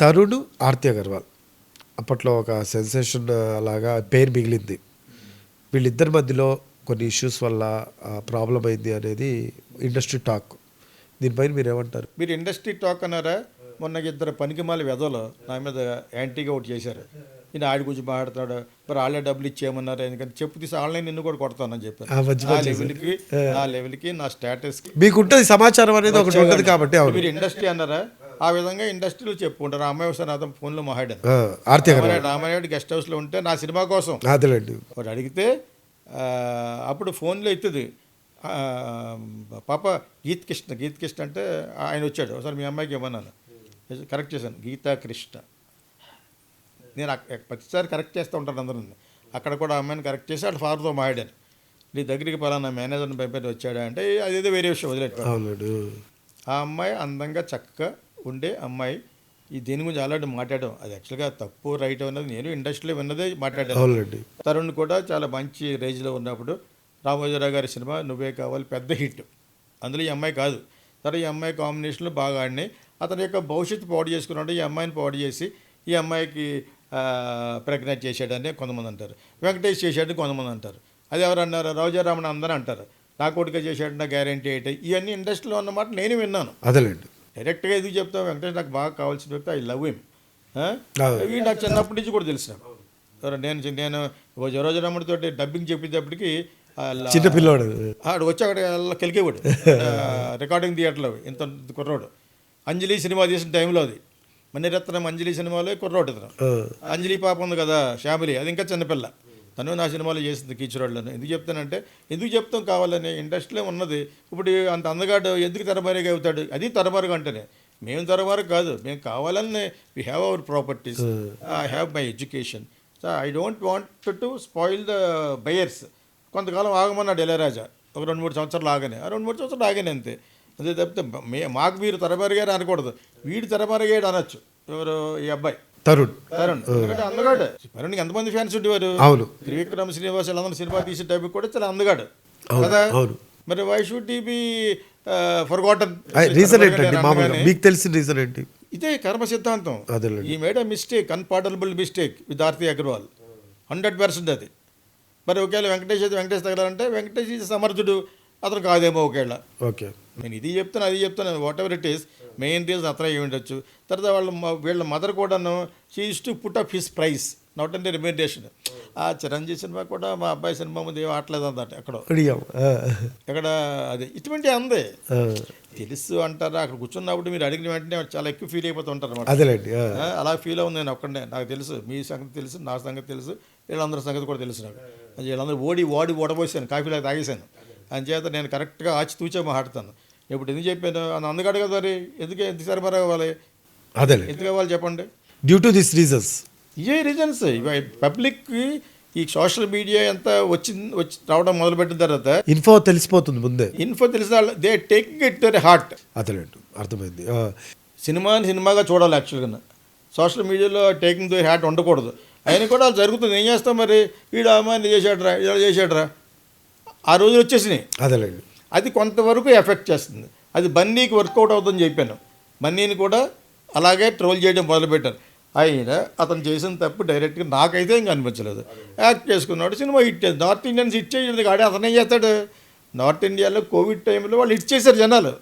తరుణ్ ఆర్తి అగర్వాల్. అప్పట్లో ఒక సెన్సేషన్ లాగా పేరు మిగిలింది. వీళ్ళిద్దరి మధ్యలో కొన్ని ఇష్యూస్ వల్ల ప్రాబ్లం అయింది అనేది ఇండస్ట్రీ టాక్. దీనిపైన మీరు ఏమంటారు మీరు ఇండస్ట్రీ టాక్ అన్నారా? మొన్న ఇద్దరు పనికిమాల వెదలు నా మీద యాంటీగా ఒకటి చేశారు. ఈయన ఆడి గురించి మాట్లాడుతున్నాడు. మరి వాళ్ళే డబ్బులు ఇచ్చేయమన్నారు. ఎందుకంటే చెప్పు తీసి ఆన్లైన్ నిన్ను కూడా కొడతానని మధ్య ఆ లెవెల్కి నా లెవెల్కి నా స్టేటస్కి. మీకుంటుంది సమాచారం అనేది ఒకటి ఉంటుంది కాబట్టి మీరు ఇండస్ట్రీ అన్నారా? ఆ విధంగా ఇండస్ట్రీలో చెప్పుకుంటారు. అమ్మాయి ఒకసారి నాతో ఫోన్లో రామారాయుడు రామారాయుడు గెస్ట్ హౌస్లో ఉంటే నా సినిమా కోసం. వాడు అడిగితే అప్పుడు ఫోన్లో ఎత్తుది. పాప గీత్ కృష్ణ గీత్ కృష్ణ అంటే ఆయన వచ్చాడు. ఒకసారి మీ అమ్మాయికి ఇవ్వన్నాను కరెక్ట్ చేశాను. గీతా కృష్ణ. నేను ప్రతిసారి కరెక్ట్ చేస్తూ ఉంటాను అందరూ. అక్కడ కూడా అమ్మాయిని కరెక్ట్ చేసి అక్కడ ఫాదర్తో మాట్లాడాను. నీ దగ్గరికి పలానా మేనేజర్ని పంపి వచ్చాడా అంటే అదేదో వేరే విషయం వదిలేదు ఆ అమ్మాయి అందంగా చక్కగా ఉండే అమ్మాయి ఈ దీని గురించి ఆల్రెడీ మాట్లాడడం. అది యాక్చువల్గా తప్పు రైట్ అన్నది నేను ఇండస్ట్రీలో విన్నదే మాట్లాడాను. తరుణ్ కూడా చాలా మంచి రేంజ్లో ఉన్నప్పుడు రామోజీరావు గారి సినిమా నువ్వే కావాలి పెద్ద హిట్. అందులో ఈ అమ్మాయి కాదు. తర్వాత ఈ అమ్మాయి కాంబినేషన్లో బాగా ఆడినాయి. అతని యొక్క భవిష్యత్తు పాడు చేసుకున్నాడు. ఈ అమ్మాయిని పాడు చేసి ఈ అమ్మాయికి ప్రెగ్నెంట్ చేశాడని కొంతమంది అంటారు. వెంకటేష్ చేశాడని కొంతమంది అంటారు. అది ఎవరు అన్నారు? రావుజారామన్ అందరూ అంటారు. నా కొడుకే చేశాడు నా గ్యారంటీ ఏంటి? ఇవన్నీ ఇండస్ట్రీలో ఉన్నమాట నేను విన్నాను. అదేలేండి. డైరెక్ట్గా ఎందుకు చెప్తావు? వెంకటేష్ నాకు బాగా కావాల్సిన వ్యక్తి ఐ లవ్ హిమ్. ఇవి నాకు చిన్నప్పటి నుంచి కూడా తెలుసు నాకు. ఎవరు నేను నేను జరోజరాముడితో డబ్బింగ్ చెప్పేటప్పటికి చిన్న పిల్లోడు. ఆడు వచ్చి అక్కడ కెలికేవాడు. రికార్డింగ్ థియేటర్లో ఇంత కుర్రోడు. అంజలి సినిమా తీసిన టైంలో అది. మణిరత్నం అంజలి సినిమాలో కుర్రోడు ఇతను అంజలి పాప ఉంది కదా శ్యామిలి అది ఇంకా చిన్నపిల్ల తను నా సినిమాలో చేసింది కీచురాళ్ళని ఎందుకు చెప్తానంటే ఎందుకు చెప్తాం కావాలని ఇండస్ట్రీలో ఉన్నది. ఇప్పుడు అంత అందగాడు ఎందుకు తరమరుగా అవుతాడు? అది తరమరుగా అంటేనే. మేము తరమరుగు కాదు. మేము కావాలని we have our properties I have my education so I don't want to spoil the buyers కొంతకాలం ఆగమన్నాడు ఇళయరాజా. ఒక రెండు మూడు సంవత్సరాలు ఆగనే. ఆ రెండు మూడు సంవత్సరాలు ఆగానే అంతే. అదే తప్పితే మే మాకు మీరు తరమరుగారు అనకూడదు. వీడు తరమరుగాడు అనొచ్చు. ఎవరు? ఈ అబ్బాయి. తరుణ్. తరుణ్. ఎందుకంటే అందగాడు. తరుణ్కి ఎంతమంది ఫ్యాన్స్ ఉండేవారు? అవును. త్రివిక్రమ్ శ్రీనివాస్ వీళ్ళందరూ సినిమా తీసే టైం కూడా చాలా అందగాడు. కదా? అవును. మరి why should be forgotten reason ఏంటండి? మామూలుగా మీకు తెలిసిన రీజన్ ఏంటి? ఇదే కర్మ సిద్ధాంతం. అదేలేండి. He made mistake unpardonable mistake with Aarti Agarwal hundred percent అది. మరి ఒకవేళ వెంకటేష్ అయితే వెంకటేష్ తగలాలంటే వెంకటేష్ సమర్థుడు. అతను కాదేమో ఒకవేళ. ఓకే. నేను ఇది చెప్తాను అది చెప్తాను whatever it is main reason అతనే అయి ఉండొచ్చు. తర్వాత వాళ్ళ వీళ్ళ మదర్ కూడాను she is to put up his price not అంటే రిమెండేషన్ ఆ చిరంజీవి సినిమా కూడా మా అబ్బాయి సినిమా ముందు ఏం ఆటలేదు అన్నమాట ఎక్కడో ఎక్కడ అది ఇటువంటి అందే. తెలుసు అంటారా అక్కడ కూర్చున్నప్పుడు మీరు అడిగిన వెంటనే చాలా ఎక్కువ ఫీల్ అయిపోతూ ఉంటారు అనమాట అలా ఫీల్ అవుతుంది నేను ఒక్కడే నాకు తెలుసు మీ సంగతి తెలుసు నా సంగతి తెలుసు వీళ్ళందరి సంగతి కూడా తెలుసు నాకు. అది వీళ్ళందరూ ఓడి ఓడి ఓడబోసాను కాఫీలో తాగేశాను అంచేత నేను కరెక్ట్గా ఆచి తూచే మాట్లాడతాను ఇప్పుడు ఎందుకు చెప్పాను? అని అందగాడు కదా మరి. ఎందుకు ఎందుకు సరిపరా అవ్వాలి అదేలే ఎందుకు అవ్వాలి చెప్పండి? డ్యూ టు దిస్ రీజన్స్ ఇవే రీజన్స్ పబ్లిక్కి ఈ సోషల్ మీడియా ఎంత వచ్చి వచ్చి రావడం మొదలుపెట్టిన తర్వాత ఇన్ఫో తెలిసిపోతుంది ముందే. ఇన్ఫో తెలిసిన వాళ్ళు they taking it their heart అదేలేండి అర్థమైంది. సినిమాని సినిమాగా చూడాలి యాక్చువల్గా సోషల్ మీడియాలో టేకింగ్ ది హ్యాట్ ఉండకూడదు. అయినా కూడా అది జరుగుతుంది. ఏం చేస్తాం మరి? వీడు అమ్మాయిని చేశాడరా ఇలా చేశాడరా. ఆ రోజులు వచ్చేసినాయి. అదేలేండి అది కొంతవరకు ఎఫెక్ట్ చేస్తుంది. అది బన్నీకి వర్కౌట్ అవుతుందని చెప్పాను. బన్నీని కూడా అలాగే ట్రోల్ చేయడం మొదలుపెట్టారు. అయినా అతను చేసిన తప్పు డైరెక్ట్గా నాకైతే ఇంకా అనిపించలేదు. యాక్ట్ చేసుకున్నాడు సినిమా హిట్ చేసి నార్త్ ఇండియన్స్ హిట్ చేయలేదు కాడే అతను ఏం చేస్తాడు? నార్త్ ఇండియాలో కోవిడ్ టైంలో వాళ్ళు హిట్ చేశారు జనాలు.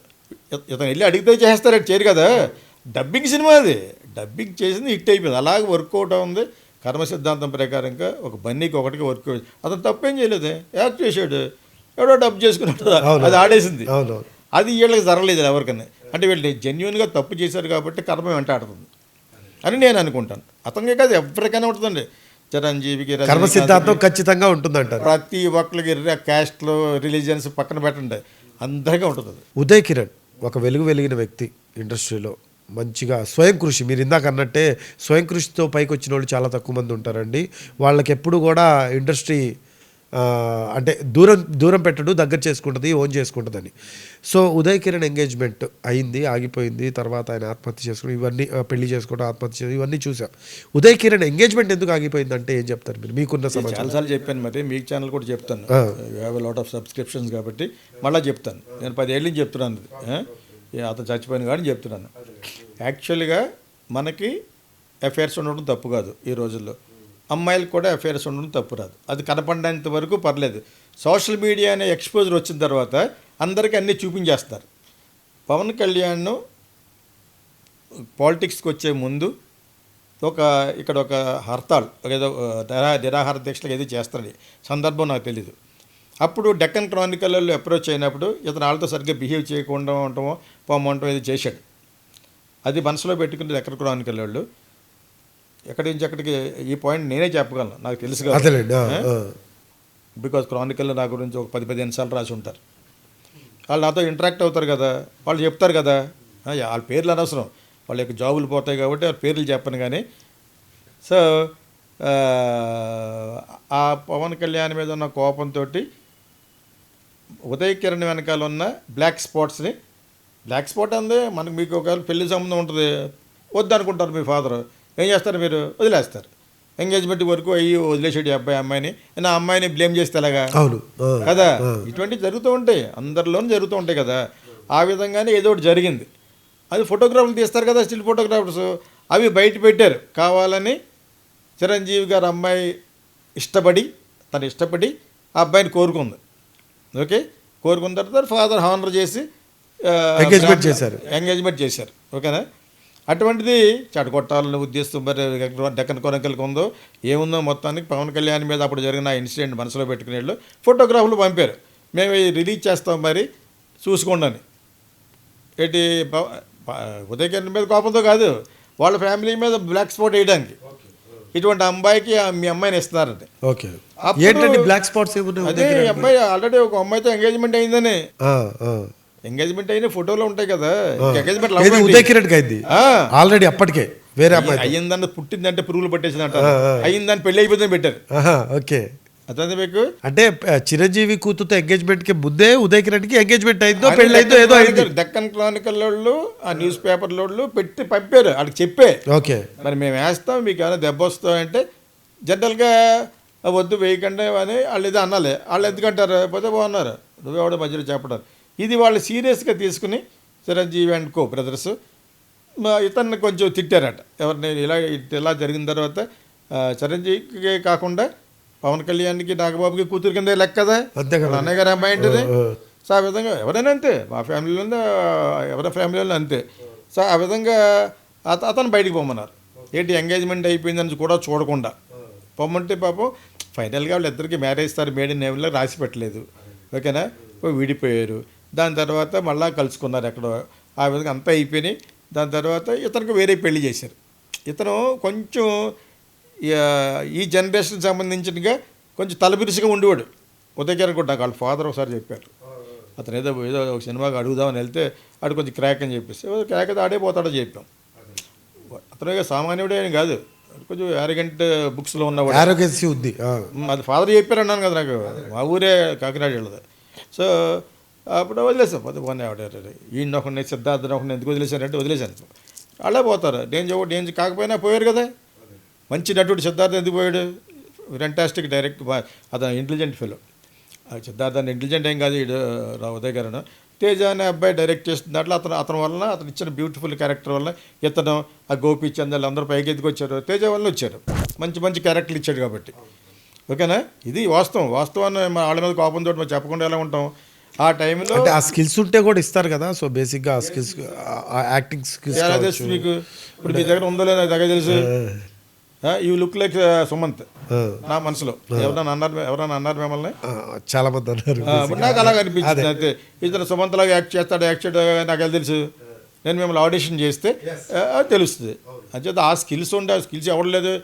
ఇతను వెళ్ళి అడిగితే చేస్తారు చేరు చేయరు కదా. డబ్బింగ్ సినిమా అది. డబ్బింగ్ చేసింది హిట్ అయిపోయింది. అలాగే వర్కౌట్ ఉంది కర్మ సిద్ధాంతం ప్రకారంగా ఒక బన్నీకి ఒకటికి వర్క్ అతను తప్పేం చేయలేదు. యాక్ట్ చేశాడు. ఎవడో డబ్బు చేసుకున్నాడు అవును. అది ఆడేసింది. అది వీళ్ళకి జరగలేదు ఎవరికన్నా. అంటే వీళ్ళు జెన్యున్గా తప్పు చేశారు కాబట్టి కర్మ వెంటాడుతుంది అని నేను అనుకుంటాను. అతనికే కాదు ఎవరికైనా ఉంటుందండి. చిరంజీవికి కర్మ సిద్ధాంతం ఖచ్చితంగా ఉంటుందంటారు. ప్రతి ఒక్కరికి క్యాస్ట్లు రిలీజియన్స్ పక్కన పెట్టండి. అందరికీ ఉంటుంది. ఉదయ్ కిరణ్ ఒక వెలుగు వెలిగిన వ్యక్తి ఇండస్ట్రీలో. మంచిగా స్వయం కృషి. మీరు ఇందాక అన్నట్టే స్వయం కృషితో పైకి వచ్చిన వాళ్ళు చాలా తక్కువ మంది ఉంటారండి. వాళ్ళకి ఎప్పుడు కూడా ఇండస్ట్రీ అంటే దూరం దూరం పెట్టడు దగ్గర చేసుకుంటుంది ఓన్ చేసుకుంటుందని. సో ఉదయ్ కిరణ్ ఎంగేజ్మెంట్ అయింది ఆగిపోయింది తర్వాత ఆయన ఆత్మహత్య చేసుకుని ఇవన్నీ పెళ్ళి చేసుకోవడం ఆత్మహత్య చేసుకోవడం ఇవన్నీ చూసాం. ఉదయ్ కిరణ్ ఎంగేజ్మెంట్ ఎందుకు ఆగిపోయింది అంటే ఏం చెప్తారు మీరు? మీకున్న సమాచారం. చాలాసార్లు చెప్పాను మరి మీ ఛానల్ కూడా చెప్తాను. You have lot of subscriptions కాబట్టి మళ్ళీ చెప్తాను. నేను పదేళ్ళ నుంచి చెప్తున్నాను అతను చచ్చిపోయిన కానీ చెప్తున్నాను. యాక్చువల్గా మనకి అఫైర్స్ ఉండడం తప్పు కాదు ఈ రోజుల్లో. అమ్మాయిలు కూడా అఫేర్స్ ఉండడం తప్పు రాదు. అది కనపడినంత వరకు పర్లేదు. సోషల్ మీడియా అనే ఎక్స్పోజర్ వచ్చిన తర్వాత అందరికీ అన్నీ చూపించేస్తారు. పవన్ కళ్యాణ్ పాలిటిక్స్కి వచ్చే ముందు ఒక ఇక్కడ ఒక హర్తాల్ ఏదో నిరా నిరాహార దీక్షలు ఏదో చేస్తారని సందర్భం నాకు తెలీదు. అప్పుడు డెక్కన్ క్రానికల్లో అప్రోచ్ అయినప్పుడు ఇతను వాళ్ళతో సరిగ్గా బిహేవ్ చేయకుండా ఉండటమో పోమంటం ఏదో చేశాడు. అది మనసులో పెట్టుకుని డెక్కన్ క్రానికల్ వాళ్ళు? ఎక్కడి నుంచి ఎక్కడికి ఈ పాయింట్ నేనే చెప్పగలను. నాకు తెలుసు కదా. బికాజ్ క్రానికల్ నా గురించి ఒక పది పదిహేను సార్లు రాసి ఉంటారు. వాళ్ళు నాతో ఇంటరాక్ట్ అవుతారు కదా. వాళ్ళు చెప్తారు కదా. వాళ్ళ పేర్లు అనవసరం. వాళ్ళ యొక్క జాబులు పోతాయి కాబట్టి వాళ్ళ పేర్లు చెప్పను కానీ సో ఆ, ఆ పవన్ కళ్యాణ్ మీద ఉన్న కోపంతో ఉదయ్ కిరణ్ వెనకాల ఉన్న బ్లాక్ స్పాట్స్ని బ్లాక్ స్పాట్ అందే మనకు మీకు ఒకవేళ పెళ్ళి సంబంధం ఉంటుంది వద్దనుకుంటారు మీ ఫాదర్ ఏం చేస్తారు మీరు? వదిలేస్తారు. ఎంగేజ్మెంట్ వరకు అయ్యి వదిలేసాడు ఈ అబ్బాయి అమ్మాయిని. నా అమ్మాయిని బ్లేమ్ చేస్తే ఎలాగా? అవును. కదా? ఇటువంటివి జరుగుతూ ఉంటాయి. అందరిలోనూ జరుగుతూ ఉంటాయి కదా. ఆ విధంగానే ఏదో ఒకటి జరిగింది. అది ఫోటోగ్రాఫర్లు తీస్తారు కదా స్టిల్ ఫోటోగ్రాఫర్స్ అవి బయట పెట్టారు. కావాలని చిరంజీవి గారు అమ్మాయి ఇష్టపడి తను ఇష్టపడి ఆ అబ్బాయిని కోరుకుంది. ఓకే? కోరుకున్న తర్వాత ఫాదర్ హానర్ చేసి Engagement చేశారు. ఎంగేజ్మెంట్ చేశారు. ఓకేనా? అటువంటిది చెడగొట్టాలనే ఉద్దేశం మరి డెక్కన్ కొనకలకి ఉందో ఏముందో మొత్తానికి పవన్ కళ్యాణ్ మీద అప్పుడు జరిగిన ఇన్సిడెంట్ మనసులో పెట్టుకునే వాళ్ళు ఫోటోగ్రాఫ్లు పంపారు. మేము రిలీజ్ చేస్తాం మరి చూసుకోండి అని. ఏంటి పవ- ప- ఉదయ్ కిరణ్ మీద కోపంతో కాదు వాళ్ళ ఫ్యామిలీ మీద బ్లాక్ స్పాట్ వేయడానికి. ఇటువంటి అమ్మాయికి మీ అమ్మాయిని ఇస్తున్నారండి ఓకే. బ్లాక్ స్పాట్స్ అదే అమ్మాయి ఆల్రెడీ ఒక అమ్మాయితో ఎంగేజ్మెంట్ అయిందని. ఎంగేజ్మెంట్ అయిన ఫోటోలు ఉంటాయి కదా. ఎంగేజ్మెంట్ ఉదయ్ కిరణ్ అయింది? ఆల్రెడీ అప్పటికే వేరే అమ్మాయి అయ్యిందని పుట్టిందంటే పురుగులు పట్టేసింది అంటారు. అయ్యిందని పెళ్ళి అయిపోయిందని పెట్టారు. ఓకే. అదే మీకు? అంటే చిరంజీవి కూతురుతో ఎంగేజ్మెంట్కి ముందే ఉదయ్ కిరణ్కి ఎంగేజ్మెంట్ అయిందో పెళ్ళి అయిందో ఏదో అయింది. దక్కన్ క్రానికల్ వాళ్ళు ఆ న్యూస్ పేపర్ పెట్టి పంపారు. వాళ్ళకి చెప్పే. ఓకే. మరి మేము వేస్తాం మీకు ఏమైనా దెబ్బ వస్తాం అంటే జనరల్గా వద్దు వేయకండి అని వాళ్ళు ఏదో అనాలి. వాళ్ళు ఎందుకంటారు? పోతే బాగున్నారు. నువ్వెవడో మధ్యలో చెప్పడం ఇది వాళ్ళు సీరియస్గా తీసుకుని చిరంజీవి అండ్ కో బ్రదర్స్ మా ఇతన్ని కొంచెం తిట్టారట. ఎవరిని ఇలా ఇలా జరిగిన తర్వాత చిరంజీవికి కాకుండా పవన్ కళ్యాణ్కి నాగబాబుకి కూతురు కింద లెక్క కదా? అన్నయ్య గారు అమ్మాయి ఏంటిది సో ఆ విధంగా ఎవరైనా అంతే మా ఫ్యామిలీలో ఎవరి ఫ్యామిలీలో అంతే. సో ఆ విధంగా అత అతను బయటికి పొమ్మన్నారు ఏంటి ఎంగేజ్మెంట్ అయిపోయిందని కూడా చూడకుండా. పొమ్మంటే పాపం ఫైనల్గా వాళ్ళిద్దరికి మ్యారేజ్ ఇస్తారు మేడ్ ఇన్ నేవల్లో రాసి పెట్టలేదు. ఓకేనా? పోయి విడిపోయారు. దాని తర్వాత మళ్ళా కలుసుకున్నారు ఎక్కడో. ఆ విధంగా అంతా అయిపోయినాయి. దాని తర్వాత ఇతనికి వేరే పెళ్ళి చేశారు. ఇతను కొంచెం ఈ- జనరేషన్ సంబంధించినగా కొంచెం తలబిరుసుగా ఉండేవాడు. ఉదయకిరణ్ కూడా నాకు వాళ్ళ ఫాదర్ ఒకసారి చెప్పారు. అతను ఏదో ఏదో ఒక సినిమాకి అడుగుదామని వెళ్తే ఆడు కొంచెం క్రాక్ అని చెప్పేసి "ఓ, క్రాక్ అయితే ఆడే పోతాడో చెప్పాం. అతను సామాన్యుడే అని కాదు. కొంచెం యారగెంట్ బుక్స్లో ఉన్నవాడు. ఆరోగ్యశ్రీ ఉంది. అది ఫాదర్ చెప్పారు అన్నాను కదా నాకు. మా ఊరే కాకినాడ వెళ్ళదు. సో అప్పుడు వదిలేసాం. పొద్దు పోనీ ఈయన ఒకరిని సిద్ధార్థ ఒకరిని ఎందుకు వదిలేశారంటే వదిలేశాను. అలా పోతారు. నేను ఒకటి నేను కాకపోయినా పోయారు కదా. మంచి నటుడు సిద్ధార్థ ఎందుకు పోయాడు? ఫెంటాస్టిక్ డైరెక్ట్ అతను ఇంటెలిజెంట్ ఫెలో సిద్ధార్థ ఇంటెలిజెంట్ ఏం కాదు ఈడు ఉదయ్ గారు తేజ అనే అబ్బాయి డైరెక్ట్ చేస్తుంది. అట్లా అతను అతని వలన అతను ఇచ్చిన బ్యూటిఫుల్ క్యారెక్టర్ వల్ల ఇతను ఆ గోపి చందలు అందరూ పైకి ఎత్తుకు తేజ వల్ల వచ్చారు. మంచి మంచి క్యారెక్టర్లు ఇచ్చాడు కాబట్టి. ఓకేనా? ఇది వాస్తవం. వాస్తవాన్ని వాళ్ళ మీద కోపంతో మనం చెప్పకుండా ఎలా ఉంటాం? ఆ టైంలో అంటే ఆ స్కిల్స్ ఉంటే కూడా ఇస్తారు కదా. సో బేసిక్గా ఆ స్కిల్స్ యాక్టింగ్ స్కిల్స్ ఎలా తెలుసు మీకు? ఇప్పుడు మీ దగ్గర ఉందో లేదో దగ్గర తెలుసు. You look like Sumanth. నా మనసులో. ఎవరైనా అన్నారు ఎవరైనా అన్నారు మిమ్మల్ని? చాలా మంది అన్నారు. ఆ, నాకు అలాగ అనిపించింది. అంతే. ఇతను సుమంత్లాగా యాక్ట్ చేస్తాడు యాక్ట్ చేయడం నాకు ఎలా తెలుసు? నేను మిమ్మల్ని ఆడిషన్ చేస్తే ఆ, తెలుస్తుంది. అంచేత ఆ స్కిల్స్ ఉండే ఆ స్కిల్స్ ఎవరు లేదు.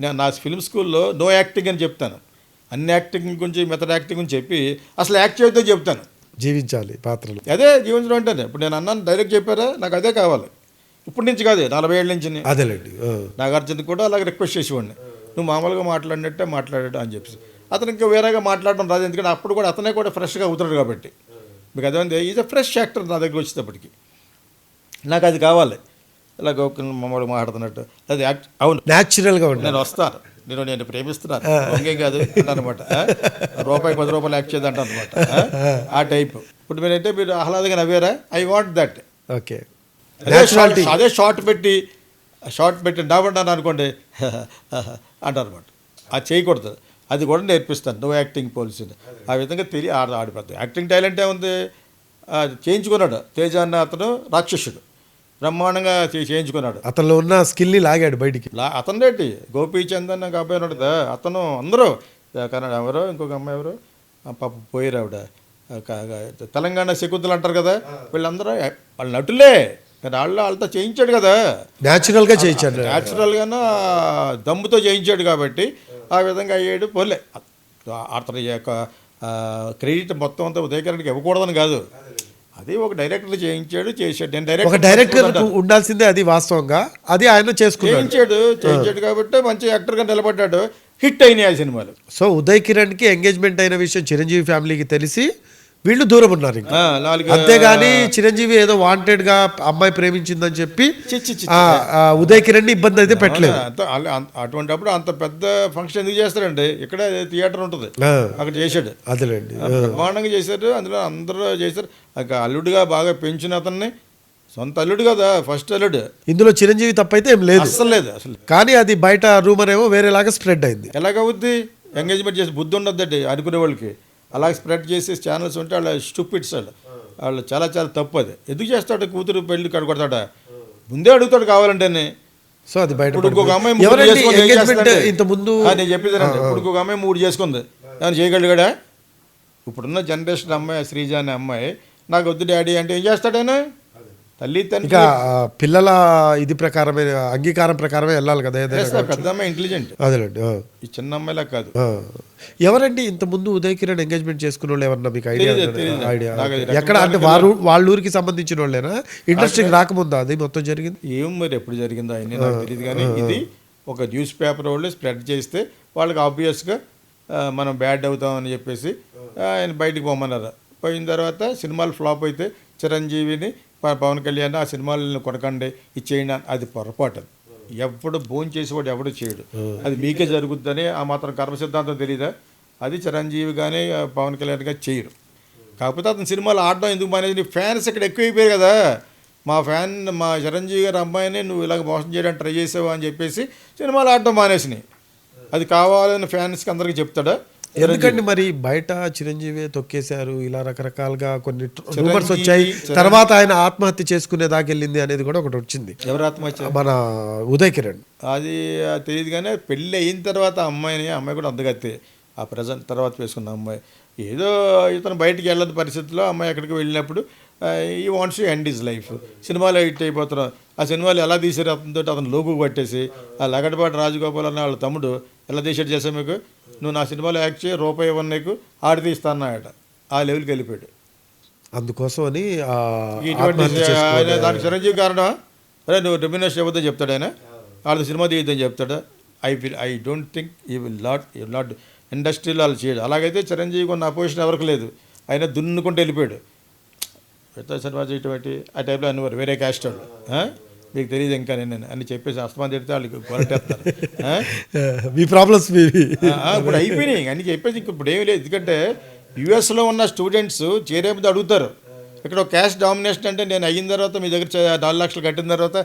నేను నా ఫిల్మ్ స్కూల్లో నో యాక్టింగ్ అని చెప్తాను. అన్ని యాక్టింగ్ గురించి మెథడ్ యాక్టింగ్ గురించి చెప్పి అసలు యాక్ట్ చేయొద్దో చెప్తాను. జీవించాలి పాత్రలు. అదే జీవించడం అంటేనే. ఇప్పుడు నేను అన్నాను డైరెక్ట్ చెప్పారా? నాకు అదే కావాలి. ఇప్పటి నుంచి కాదు నలభై ఏళ్ళ నుంచి. అదేలేండి. నాగార్జున కూడా అలాగే రిక్వెస్ట్ చేసేవాడిని. నువ్వు మామూలుగా మాట్లాడినట్టే మాట్లాడాడు అని చెప్పేసి. అతను ఇంకా వేరేగా మాట్లాడడం రాదు. ఎందుకంటే అప్పుడు కూడా అతనే కూడా ఫ్రెష్గా అవుతున్నాడు కాబట్టి. మీకు అదే ఈజ్ అ ఫ్రెష్ యాక్టర్ నా దగ్గర వచ్చేటప్పటికి. నాకు అది కావాలి. ఇలాగ మామూలుగా మాట్లాడుతున్నట్టు. అది యాక్ట్ అవును. న్యాచురల్గా ఉండాలి. నేను వస్తాను. నేను నేను ప్రేమిస్తున్నాను. ఇంకేం కాదు అనమాట రూపాయి పది రూపాయలు యాక్ట్ చేయదంట అనమాట ఆ టైప్. ఇప్పుడు మీరంటే మీరు ఆహ్లాదంగా నవ్వారా? I want that okay. అదే షార్ట్ అదే షార్ట్ పెట్టి షార్ట్ పెట్టి డాబడ్డాను అనుకోండి అంటారు అనమాట అది చేయకూడదు. అది కూడా నేర్పిస్తాను. నో యాక్టింగ్ పాలసీ ఆ విధంగా తెలియ ఆడ ఆడిపోతుంది యాక్టింగ్ టాలెంట్ ఏముంది ఆ, చేయించుకున్నాడు. తేజ అన్న అతను రాక్షసుడు. బ్రహ్మాండంగా చేయించుకున్నాడు. అతనిలో ఉన్న స్కిల్ని లాగాడు బయటికి. లా అతను రేటి గోపీచంద్ అన్న ఒక అబ్బాయి ఉన్నాడు అతను అందరూ కన్నడ ఎవరో ఇంకొక అమ్మాయి ఎవరు పాప పోయారు ఆవిడ. తెలంగాణ శకుంతలు అంటారు కదా వీళ్ళందరూ వాళ్ళ నటులే. కానీ వాళ్ళు వాళ్ళతో చేయించాడు కదా. న్యాచురల్గా చేయించాడు. న్యాచురల్గాను దమ్ముతో చేయించాడు కాబట్టి ఆ విధంగా అయ్యాడు. పోలే అతని యొక్క క్రెడిట్ మొత్తం అంతా ఉదయకరణకి ఇవ్వకూడదని కాదు. అది ఒక డైరెక్టర్ చేయించాడు చేశాడు. నేను ఒక డైరెక్టర్ డైరెక్టర్ ఉండాల్సిందే అది వాస్తవంగా. అది ఆయన చేసుకున్నాడు. చేయించాడు చేయించాడు కాబట్టి మంచి యాక్టర్గా నిలబడ్డాడు. హిట్ అయినాయి ఆ సినిమాలు. సో ఉదయ్ కిరణ్కి ఎంగేజ్మెంట్ అయిన విషయం చిరంజీవి ఫ్యామిలీకి తెలిసి వీళ్ళు దూరం ఉన్నారు ఇంకా. అంతేగాని చిరంజీవి ఏదో వాంటెడ్గా అమ్మాయి ప్రేమించిందని చెప్పి ఉదయ్ కిరణ్ ఇబ్బంది అయితే పెట్టలేదు. అంత- అల- అంత- అటువంటిప్పుడు అంత పెద్ద ఫంక్షన్ ఎందుకు చేస్తారండి? ఇక్కడ థియేటర్ ఉంటుంది. అక్కడ చేశాడు. అదేలేండి. బ్రహ్మాండంగా చేశారు అందులో అందరూ చేశారు. అల్లుడిగా బాగా పెంచిన అతన్ని సొంత అల్లుడు కదా ఫస్ట్ అల్లుడు. ఇందులో చిరంజీవి తప్పైతే ఏం లేదు. అస్సలు లేదు అసలు కానీ అది బయట రూమర్ ఏమో వేరేలాగా స్ప్రెడ్ అయింది. ఎలాగవుద్ది? ఎంగేజ్మెంట్ చేసి బుద్ధి ఉండద్దండి అనుకునే వాళ్ళకి. అలా స్ప్రెడ్ చేసే ఛానల్స్ ఉంటే వాళ్ళ స్టూపిడ్స్ వాళ్ళు వాళ్ళు చాలా చాలా తప్పు అది. ఎందుకు చేస్తాడు? కూతురు పెళ్ళి కడుకొడతాడా ముందే అడుగుతాడు కావాలంటేనే. సో అది బయట ఇప్పుడు ఇంకొక. అమ్మాయి? ఇంత ముందు నేను చెప్పేది ఇప్పుడు ఇంకొక అమ్మాయి మూడు చేసుకుంది. ఏమైనా చేయగలిగాడా? ఇప్పుడున్న జనరేషన్ అమ్మాయి శ్రీజ అనే అమ్మాయి నాకు వద్దు డాడీ అంటే ఏం చేస్తాడైనా? తల్లి తండ్రి ఇంకా ఆ, పిల్లల ఇది ప్రకారమే అంగీకారం ప్రకారమే వెళ్ళాలి కదా ఏదైనా. పెద్ద అమ్మాయి ఇంటెలిజెంట్ అదేలేండి ఈ చిన్న అమ్మాయిలా కాదు. ఎవరండి ఇంత ముందు ఉదయ్ కిరణ్ ఎంగేజ్మెంట్ చేసుకున్న వాళ్ళు ఎవరన్నా మీకు ఐడియా. ఐడియా ఎక్కడ అంటే వారు వాళ్ళ ఊరికి సంబంధించిన వాళ్ళేనా? ఇండస్ట్రీకి రాకముందా? అది మొత్తం జరిగింది? ఏం మరి ఎప్పుడు జరిగిందో అవన్నీ నాకు తెలియదు కానీ ఇది ఒక న్యూస్ పేపర్ వాళ్ళు స్ప్రెడ్ చేస్తే వాళ్ళకి ఆబ్వియస్గా మనం బ్యాడ్ అవుతామని చెప్పేసి ఆయన బయటికి పోమన్నారు. పోయిన తర్వాత సినిమాలు ఫ్లాప్ అయితే చిరంజీవిని పవన్ కళ్యాణ్ ఆ సినిమాలను కొనకండి ఇచ్చేయండి అని అది పొరపాటు ఎవడు భోజనం చేసేవాడు ఎవడు చేయడు. అది మీకే జరుగుద్దని ఆ మాత్రం కర్మ సిద్ధాంతం తెలియదా అది చిరంజీవి కానీ పవన్ కళ్యాణ్ కానీ చేయరు. కాకపోతే అతని సినిమాలు ఆడడం ఎందుకు మానేది నీ ఫ్యాన్స్ ఇక్కడ ఎక్కువైపోయారు కదా. మా ఫ్యాన్ మా చిరంజీవి గారి అమ్మాయిని నువ్వు ఇలాగ మోసం చేయడానికి ట్రై చేసావు అని చెప్పేసి సినిమాలు ఆడడం మానేసినాయి. అది కావాలని ఫ్యాన్స్కి అందరికీ చెప్తాడా? ఎందుకండి మరి బయట చిరంజీవి తొక్కేశారు? ఇలా రకరకాలుగా కొన్ని రూమర్స్ వచ్చాయి. తర్వాత ఆయన ఆత్మహత్య చేసుకునే దాకా వెళ్ళింది అనేది కూడా ఒకటి వచ్చింది. ఎవరు ఆత్మహత్య? మన ఉదయ్ కిరణ్. అది తెలియదు కానీ పెళ్ళి అయిన తర్వాత అమ్మాయిని అమ్మాయి కూడా అందగత్తే. ఆ ప్రజెంట్ తర్వాత వేసుకున్న అమ్మాయి. ఏదో ఇతను బయటికి వెళ్ళని పరిస్థితిలో అమ్మాయి ఎక్కడికి వెళ్ళినప్పుడు he wants end his life సినిమాలో హిట్ అయిపోతున్నాం ఆ సినిమాలు ఎలా తీసారు అతనితో అతను లోగు పట్టేసి ఆ లగడపాటి రాజగోపాల్ అన్న వాళ్ళ తమ్ముడు ఎలా తీసాడు చేసా మీకు? నువ్వు నా సినిమాలో యాక్ట్ చేయి రూపాయి ఇవ్వను నీకు ఆడితే ఇస్తాన్నాయట ఆ లెవెల్కి వెళ్ళిపోయాడు. అందుకోసం అని దానికి చిరంజీవి కారణమా? అరే నువ్వు రెమ్యునేషన్ ఇవ్వద్దని చెప్తాడు ఆయన. వాళ్ళ సినిమా తీయద్దని చెప్తాడా. I will I don't think he will not will not ఇండస్ట్రీలో వాళ్ళు చేయడు. అలాగైతే చిరంజీవి కొన్న అపోజిషన్ ఎవరికి లేదు. ఆయన దున్నుకుంటూ వెళ్ళిపోయాడు. పెద్ద సినిమా చేయటం ఏంటి ఆ టైప్లో అనేవారు వేరే క్యాస్ట్ వాళ్ళు? మీకు తెలియదు ఇంకా నేను అని చెప్పేసి అస్తమాన్ తిడితే వాళ్ళకి కొరటేస్తారు. ఆ? మీ ప్రాబ్లమ్స్ ఇప్పుడు అయిపోయినాయి అని చెప్పేసి ఇంక ఇప్పుడు ఏమీ లేదు. ఎందుకంటే యుఎస్లో ఉన్న స్టూడెంట్స్ చేరే ముందు అడుగుతారు. ఇక్కడ క్యాష్ డామినేషన్ అంటే నేను అయిన తర్వాత మీ దగ్గర నాలుగు లక్షలు కట్టిన తర్వాత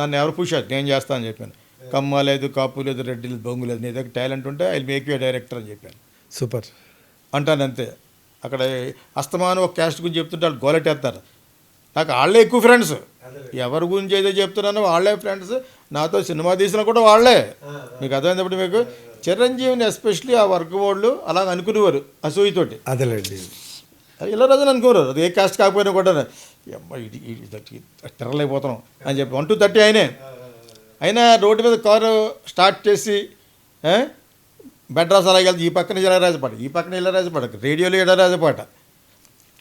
నన్ను ఎవరు పుషారు నేను చేస్తాను అని చెప్పాను. కమ్మ లేదు కాపు లేదు రెడ్డి లేదు బొంగు లేదు. నీ దగ్గర టాలెంట్ ఉంటే ఐ మేక్ యూ డైరెక్టర్ అని చెప్పాను. సూపర్ అంటాను అంతే. అక్కడ అస్తమానం ఒక క్యాస్ట్ గురించి చెప్తుంటే వాళ్ళు గోలెట్టేస్తారు. నాకు వాళ్ళే ఎక్కువ ఫ్రెండ్స్ ఎవరి గురించి అయితే చెప్తున్నానో వాళ్ళే ఫ్రెండ్స్ నాతో సినిమా తీసినా కూడా వాళ్ళే. మీకు అర్థమైనప్పుడు మీకు? చిరంజీవిని ఎస్పెషలీ ఆ వర్క్ వాళ్ళు అలాగ అనుకునేవారు అసూయతోటి. అదేలేండి. ఇలా రోజున అనుకోరు అది ఏ కాస్ట్ కాకపోయినా కూడా ఇది తిరగలేకపోతున్నాం అని చెప్పి. వన్ టూ థర్టీ ఆయనే అయినా రోడ్డు మీద కారు స్టార్ట్ చేసి బెడ్రాస్ అలాగే వెళ్తే ఈ పక్కన ఇళరాజపాట ఈ పక్కన ఇళరాజపాట రేడియోలో ఇళరాజపాట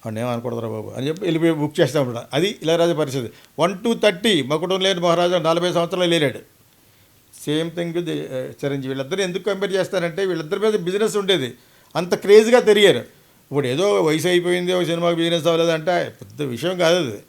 వాడిని ఏమనుకూడదురా బాబు? అని చెప్పి వెళ్ళిపోయి బుక్ చేస్తాం కూడా అది ఇళరాజ పరిస్థితి. వన్ టూ థర్టీ మకుటం లేని మహారాజా నలభై సంవత్సరాలు లేరాడు సేమ్ థింగ్ చిరంజీవి. వీళ్ళిద్దరు ఎందుకు కంపేర్ చేస్తారంటే వీళ్ళిద్దరి మీద బిజినెస్ ఉండేది. అంత క్రేజ్గా తిరిగారు. ఇప్పుడు ఏదో వయసు అయిపోయింది ఒక సినిమాకి బిజినెస్ అవ్వలేదంటే పెద్ద విషయం కాదు అది.